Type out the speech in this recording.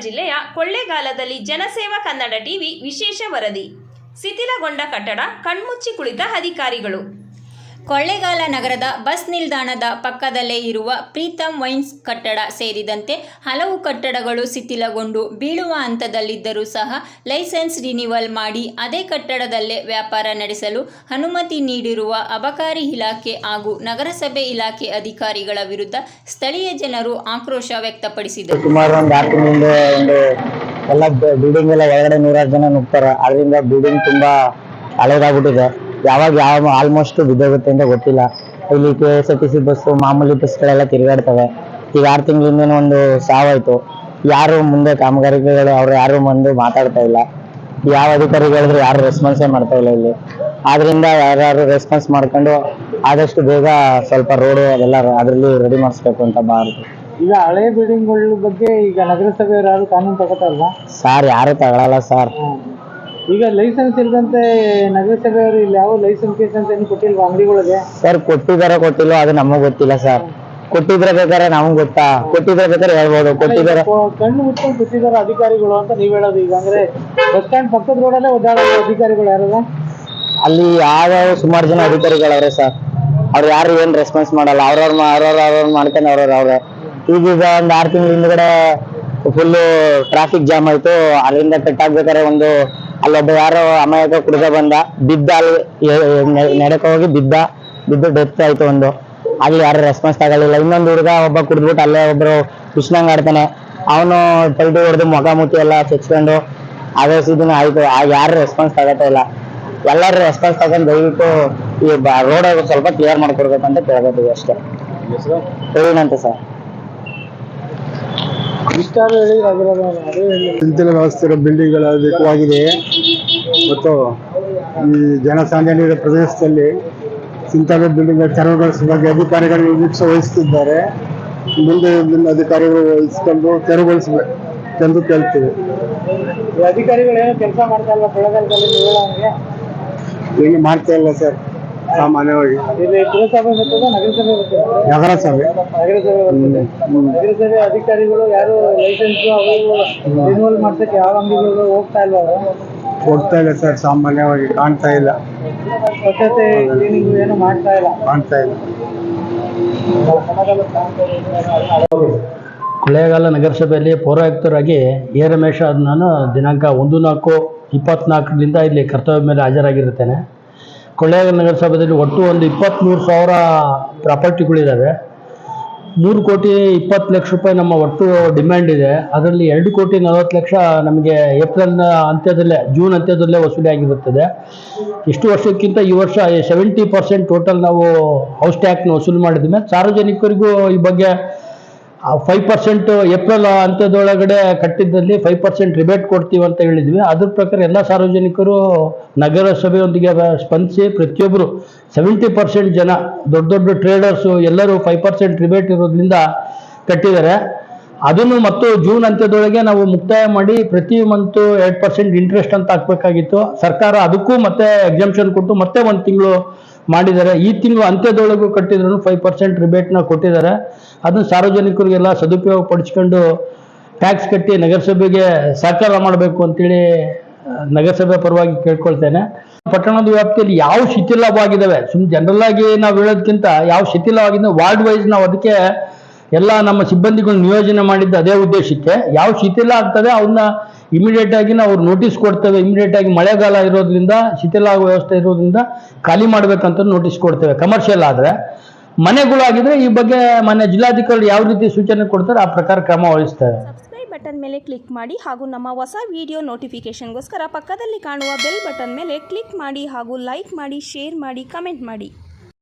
ಜಿಲ್ಲೆಯ ಕೊಳ್ಳೇಗಾಲದಲ್ಲಿ ಜನಸೇವಾ ಕನ್ನಡ ಟಿವಿ ವಿಶೇಷ ವರದಿ. ಶಿಥಿಲಗೊಂಡ ಕಟ್ಟಡ ಕಣ್ಮುಚ್ಚಿ ಕುಳಿತ ಅಧಿಕಾರಿಗಳು. ಕೊಳ್ಳೇಗಾಲ ನಗರದ ಬಸ್ ನಿಲ್ದಾಣದ ಪಕ್ಕದಲ್ಲೇ ಇರುವ ಪ್ರೀತಮ್ ವೈನ್ಸ್ ಕಟ್ಟಡ ಸೇರಿದಂತೆ ಹಲವು ಕಟ್ಟಡಗಳು ಶಿಥಿಲಗೊಂಡು ಬೀಳುವ ಹಂತದಲ್ಲಿದ್ದರೂ ಸಹ ಲೈಸೆನ್ಸ್ ರಿನಿವಲ್ ಮಾಡಿ ಅದೇ ಕಟ್ಟಡದಲ್ಲೇ ವ್ಯಾಪಾರ ನಡೆಸಲು ಅನುಮತಿ ನೀಡಿರುವ ಅಬಕಾರಿ ಇಲಾಖೆ ಹಾಗೂ ನಗರಸಭೆ ಇಲಾಖೆ ಅಧಿಕಾರಿಗಳ ವಿರುದ್ಧ ಸ್ಥಳೀಯ ಜನರು ಆಕ್ರೋಶ ವ್ಯಕ್ತಪಡಿಸಿದರು. ಎಲ್ಲ ಬಿಲ್ಡಿಂಗ್ ಎಲ್ಲ ಒಳಗಡೆ ನೂರಾರು ಜನ ನುಗ್ತಾರೆ. ಅದರಿಂದ ಬಿಲ್ಡಿಂಗ್ ತುಂಬಾ ಹಳೇದಾಗ್ಬಿಟ್ಟಿದೆ. ಯಾವಾಗ ಯಾವ ಆಲ್ಮೋಸ್ಟ್ ಬಿದ್ದೋಗುತ್ತೆ ಅಂತ ಗೊತ್ತಿಲ್ಲ. ಇಲ್ಲಿ K S R T C bus ಮಾಮೂಲಿ ಬಸ್ಗಳೆಲ್ಲ ತಿರುಗಾಡ್ತವೆ. ಈಗ ಆರು ತಿಂಗಳಿಂದ ಒಂದು ಸಾವಾಯ್ತು. ಯಾರು ಮುಂದೆ ಕಾಮಗಾರಿಕೆಗಳು ಅವ್ರು ಯಾರು ಬಂದು ಮಾತಾಡ್ತಾ ಇಲ್ಲ. ಯಾವ ಅಧಿಕಾರಿಗಳಿದ್ರು ಯಾರು ರೆಸ್ಪಾನ್ಸೇ ಮಾಡ್ತಾ ಇಲ್ಲ ಇಲ್ಲಿ. ಆದ್ರಿಂದ ಯಾರ್ಯಾರು ರೆಸ್ಪಾನ್ಸ್ ಮಾಡ್ಕೊಂಡು ಆದಷ್ಟು ಬೇಗ ಸ್ವಲ್ಪ ರೋಡು ಅದೆಲ್ಲ ಅದರಲ್ಲಿ ರೆಡಿ ಮಾಡಿಸ್ಬೇಕು ಅಂತ ಬಾರದು ಈಗ ಹಳೆ ಬಿಲ್ಡಿಂಗ್ಗಳ ಬಗ್ಗೆ ಈಗ ನಗರಸಭೆಯವರು ಯಾರು ಕಾನೂನು ತಗೋತಾರಲ್ಲ ಸಾರ್ ಯಾರು ತಗೊಳಲ್ಲ ಸರ್ ಈಗ ಲೈಸೆನ್ಸ್ ಇಲ್ದಂತೆ ನಗರಸಭೆಯವರು ಇಲ್ಲಿ ಯಾವ ಲೈಸೆನ್ಸ್ ಗೀಸೆನ್ಸ್ ಏನು ಕೊಟ್ಟಿಲ್ವಾ ಅಂಗಡಿಗಳಿಗೆ? ಸರ್ ಕೊಟ್ಟಿದಾರ ಕೊಟ್ಟಿಲ್ಲ ಅದು ನಮಗ್ ಗೊತ್ತಿಲ್ಲ ಸರ್. ಕೊಟ್ಟಿದ್ರೆ ಬೇಕಾದ್ರೆ ನಮಗ್ ಗೊತ್ತಾ? ಕೊಟ್ಟಿದ್ರೆ ಬೇಕಾದ್ರೆ ಹೇಳ್ಬೋದು. ಕೊಟ್ಟಿದ್ದಾರೆ ಕಣ್ಣು ಮುಚ್ಕೊಂಡು ಕೂತಿದಾರೆ ಅಧಿಕಾರಿಗಳು ಅಂತ ನೀವ್ ಹೇಳೋದು ಈಗ. ಅಂದ್ರೆ ಬಸ್ ಸ್ಟ್ಯಾಂಡ್ ಪಕ್ಕದ ರೋಡಲ್ಲೇ ಒದ್ದಾಡೋ ಅಧಿಕಾರಿಗಳು ಯಾರಲ್ಲ? ಅಲ್ಲಿ ಯಾವ ಸುಮಾರು ಜನ ಅಧಿಕಾರಿಗಳವ್ರೆ ಸರ್? ಅವ್ರು ಯಾರು ಏನ್ ರೆಸ್ಪಾನ್ಸ್ ಮಾಡಲ್ಲ. ಅವ್ರವ್ರ ಅವ್ರವ್ರ ಅವ್ರವ್ರ ಮಾಡ್ಕೊಂಡು ಅವ್ರವ್ರ ಅವ್ರೆ ಈಗ ಒಂದ್ ಆರು ತಿಂಗಳ ಹಿಂದ್ಗಡೆ ಫುಲ್ಲು ಟ್ರಾಫಿಕ್ ಜಾಮ್ ಆಯ್ತು. ಅಲ್ಲಿಂದ ಕಟ್ ಆಗ್ಬೇಕಾದ್ರೆ ಒಂದು ಅಲ್ಲೊಬ್ಬ ಯಾರೋ ಅಮಾಯಕ ಕುಡ್ದ ಬಂದ. ಬಿದ್ದ ಅಲ್ಲಿ ನಡಕ ಹೋಗಿ ಬಿದ್ದ. ಬಿದ್ದು ಡೆತ್ ಆಯ್ತು ಒಂದು. ಅಲ್ಲಿ ಯಾರು ರೆಸ್ಪಾನ್ಸ್ ತಗೊಳ್ಳಿಲ್ಲ. ಇನ್ನೊಂದು ಹುಡುಗ ಒಬ್ಬ ಕುಡಿದ್ಬಿಟ್ಟು ಅಲ್ಲೇ ಒಬ್ರು ಕೃಷ್ಣಂಗ್ ಆಡ್ತಾನೆ. ಅವನು ಪಲ್ಟಿ ಹೊಡೆದು ಮೊಗ ಮುಚ್ಚಿ ಎಲ್ಲ ಚೆಚ್ಕೊಂಡು ಅದೇ ಸೀದಿನ ಆಯ್ತು. ಯಾರು ರೆಸ್ಪಾನ್ಸ್ ತಗೋತಾ ಇಲ್ಲ. ಎಲ್ಲರೂ ರೆಸ್ಪಾನ್ಸ್ ತಗೊಂಡು ದಯವಿಟ್ಟು ಈ ರೋಡ್ ಸ್ವಲ್ಪ ಕ್ಲಿಯರ್ ಮಾಡ್ಕೊಡ್ಬೇಕಂತ ಕೇಳ್ಬೋದು ಅಷ್ಟೇ. ಏನಂತ ಸರ್ ಇಷ್ಟಾರು ಹೇಳಿ ಅದ್ರಲ್ಲಿ ಅದೇ ಹೇಳಿ ಚಿಂತನೆ ವ್ಯವಸ್ಥೆ ಬಿಲ್ಡಿಂಗ್ಗಳ ಬೇಕಾಗಿದೆ. ಮತ್ತು ಈ ಜನಸಾಮಾನ್ಯರ ಪ್ರದೇಶದಲ್ಲಿ ಚಿಂತಾದ ಬಿಲ್ಡಿಂಗ್ ತೆರವುಗೊಳಿಸುವ ಬಗ್ಗೆ ಅಧಿಕಾರಿಗಳು ನಿರೀಕ್ಷೆ ವಹಿಸುತ್ತಿದ್ದಾರೆ. ಮುಂದೆ ಅಧಿಕಾರಿಗಳು ವಹಿಸಿಕೊಂಡು ತೆರವುಗೊಳಿಸಬೇಕು ಎಂದು ಕೇಳ್ತೀವಿ. ಅಧಿಕಾರಿಗಳು ಏನು ಕೆಲಸ ಮಾಡ್ತಾ ಇಲ್ಲ? ಕೊಳ್ಳೇಗಾಲದಲ್ಲಿ ಈಗ ಮಾಡ್ತಾ ಇಲ್ಲ ಸರ್. ಸಾಮಾನ್ಯವಾಗಿ. ಇಲ್ಲಿ ಪುರಸಭೆ ಬರ್ತದ ನಗರಸಭೆ ಬರ್ತದ. ನಗರಸಭೆ. ನಗರಸಭೆ ಬರ್ತದೆ. ನಗರಸಭೆ ಅಧಿಕಾರಿಗಳು ಯಾರು ಲೈಸೆನ್ಸ್ ಅವು ರಿನ್ಯೂವಲ್ ಮಾಡ್ಸಕ್ಕೆ ಯಾವ ಅಂಗಡಿಗಳು ಹೋಗ್ತಾ ಇಲ್ವಾ ಅವರು? ಹೋಗ್ತಾ ಇಲ್ಲ ಸರ್ ಸಾಮಾನ್ಯವಾಗಿ ಕಾಣ್ತಾ ಇಲ್ಲ. ಸ್ವಚ್ಛತೆ ಕ್ಲೀನಿಂಗ್ ಏನು ಮಾಡ್ತಾ ಇಲ್ಲ? ಕಾಣ್ತಾ ಇಲ್ಲ. ಕೊಳ್ಳೇಗಾಲ ನಗರಸಭೆಯಲ್ಲಿ ಪೌರಾಯುಕ್ತರಾಗಿ ಎ ರಮೇಶ್ ನಾನು ದಿನಾಂಕ ಒಂದು ನಾಲ್ಕು ಇಪ್ಪತ್ನಾಲ್ಕರಿಂದ ಇಲ್ಲಿ ಕರ್ತವ್ಯ ಮೇಲೆ ಹಾಜರಾಗಿರುತ್ತೇನೆ. ಕೊಳ್ಳೇಗಾಲ ನಗರಸಭೆಯಲ್ಲಿ ಒಟ್ಟು ಒಂದು ಇಪ್ಪತ್ತ್ಮೂರು ಸಾವಿರ ಪ್ರಾಪರ್ಟಿಗಳಿದ್ದಾವೆ. ಮೂರು ಕೋಟಿ ಇಪ್ಪತ್ತು ಲಕ್ಷ ರೂಪಾಯಿ ನಮ್ಮ ಒಟ್ಟು ಡಿಮ್ಯಾಂಡ್ ಇದೆ. ಅದರಲ್ಲಿ ಎರಡು ಕೋಟಿ ನಲವತ್ತು ಲಕ್ಷ ನಮಗೆ ಏಪ್ರಿಲ್ನ ಅಂತ್ಯದಲ್ಲೇ, ಜೂನ್ ಅಂತ್ಯದಲ್ಲೇ ವಸೂಲಿ ಆಗಿರುತ್ತದೆ. ಇಷ್ಟು ವರ್ಷಕ್ಕಿಂತ ಈ ವರ್ಷ ಸೆವೆಂಟಿ ಪರ್ಸೆಂಟ್ ಟೋಟಲ್ ನಾವು ಹೌಸ್ ಟ್ಯಾಕ್ಸ್ನ ವಸೂಲಿ ಮಾಡಿದ ಮೇಲೆ ಸಾರ್ವಜನಿಕರಿಗೂ ಈ ಬಗ್ಗೆ ಫೈವ್ ಪರ್ಸೆಂಟ್ ಏಪ್ರಿಲ್ ಅಂತ್ಯದೊಳಗಡೆ ಕಟ್ಟಿದ್ದಲ್ಲಿ ಫೈವ್ ಪರ್ಸೆಂಟ್ ರಿಬೇಟ್ ಕೊಡ್ತೀವಿ ಅಂತ ಹೇಳಿದ್ವಿ. ಅದ್ರ ಪ್ರಕಾರ ಎಲ್ಲ ಸಾರ್ವಜನಿಕರು ನಗರಸಭೆಯೊಂದಿಗೆ ಸ್ಪಂದಿಸಿ ಪ್ರತಿಯೊಬ್ಬರು ಸೆವೆಂಟಿ ಪರ್ಸೆಂಟ್ ಜನ ದೊಡ್ಡ ದೊಡ್ಡ ಟ್ರೇಡರ್ಸು ಎಲ್ಲರೂ ಫೈವ್ ಪರ್ಸೆಂಟ್ ರಿಬೇಟ್ ಇರೋದ್ರಿಂದ ಕಟ್ಟಿದ್ದಾರೆ. ಅದನ್ನು ಮತ್ತು ಜೂನ್ ಅಂತ್ಯದೊಳಗೆ ನಾವು ಮುಕ್ತಾಯ ಮಾಡಿ ಪ್ರತಿ ಮಂತು ಎರಡು ಪರ್ಸೆಂಟ್ ಇಂಟ್ರೆಸ್ಟ್ ಅಂತ ಹಾಕ್ಬೇಕಾಗಿತ್ತು. ಸರ್ಕಾರ ಅದಕ್ಕೂ ಮತ್ತೆ ಎಕ್ಸಾಮ್ಷನ್ ಕೊಟ್ಟು ಮತ್ತೆ ಒಂದು ತಿಂಗಳು ಮಾಡಿದ್ದಾರೆ. ಈ ತಿಂಗಳು ಅಂತ್ಯದೊಳಗೂ ಕಟ್ಟಿದ್ರು ಫೈವ್ ಪರ್ಸೆಂಟ್ ರಿಬೇಟ್ನ ಕೊಟ್ಟಿದ್ದಾರೆ. ಅದನ್ನು ಸಾರ್ವಜನಿಕರಿಗೆಲ್ಲ ಸದುಪಯೋಗ ಪಡಿಸ್ಕೊಂಡು ಟ್ಯಾಕ್ಸ್ ಕಟ್ಟಿ ನಗರಸಭೆಗೆ ಸಹಕಾರ ಮಾಡಬೇಕು ಅಂತೇಳಿ ನಗರಸಭೆ ಪರವಾಗಿ ಕೇಳ್ಕೊಳ್ತೇನೆ. ಪಟ್ಟಣದ ವ್ಯಾಪ್ತಿಯಲ್ಲಿ ಯಾವ ಶಿಥಿಲವಾಗಿದ್ದಾವೆ? ಸುಮ್ ಜನರಲ್ ಆಗಿ ನಾವು ಹೇಳೋದಕ್ಕಿಂತ ಯಾವ ಶಿಥಿಲವಾಗಿದ್ದು ವಾರ್ಡ್ ವೈಸ್ ನಾವು ಅದಕ್ಕೆ ಎಲ್ಲ ನಮ್ಮ ಸಿಬ್ಬಂದಿಗಳು ನಿಯೋಜನೆ ಮಾಡಿದ್ದು ಅದೇ ಉದ್ದೇಶಕ್ಕೆ. ಯಾವ ಶಿಥಿಲ ಆಗ್ತದೆ ಅವನ್ನ ಇಮಿಡಿಯೇಟ್ ಆಗಿ ನಾವು ನೋಟಿಸ್ ಕೊಡ್ತೇವೆ. ಇಮಿಡಿಯೇಟ್ ಆಗಿ ಮಳೆಗಾಲ ಇರೋದ್ರಿಂದ, ಶಿಥಿಲ ಆಗುವ ವ್ಯವಸ್ಥೆ ಇರೋದ್ರಿಂದ ಖಾಲಿ ಮಾಡ್ಬೇಕಂತ ನೋಟಿಸ್ ಕೊಡ್ತೇವೆ. ಕಮರ್ಷಿಯಲ್ ಆದ್ರೆ ಮನೆಗಳಾಗಿದ್ರೆ ಈ ಬಗ್ಗೆ ಮನೆ ಜಿಲ್ಲಾಧಿಕಾರಿ ಯಾವ ರೀತಿ ಸೂಚನೆ ಕೊಡ್ತಾರೆ ಆ ಪ್ರಕಾರ ಕ್ರಮ ವಹಿಸ್ತೇವೆ. ಸಬ್ಸ್ಕ್ರೈಬ್ ಬಟನ್ ಮೇಲೆ ಕ್ಲಿಕ್ ಮಾಡಿ ಹಾಗೂ ನಮ್ಮ ಹೊಸ ವಿಡಿಯೋ ನೋಟಿಫಿಕೇಶನ್ಗೋಸ್ಕರ ಪಕ್ಕದಲ್ಲಿ ಕಾಣುವ ಬೆಲ್ ಬಟನ್ ಮೇಲೆ ಕ್ಲಿಕ್ ಮಾಡಿ ಹಾಗೂ ಲೈಕ್ ಮಾಡಿ ಶೇರ್ ಮಾಡಿ ಕಮೆಂಟ್ ಮಾಡಿ.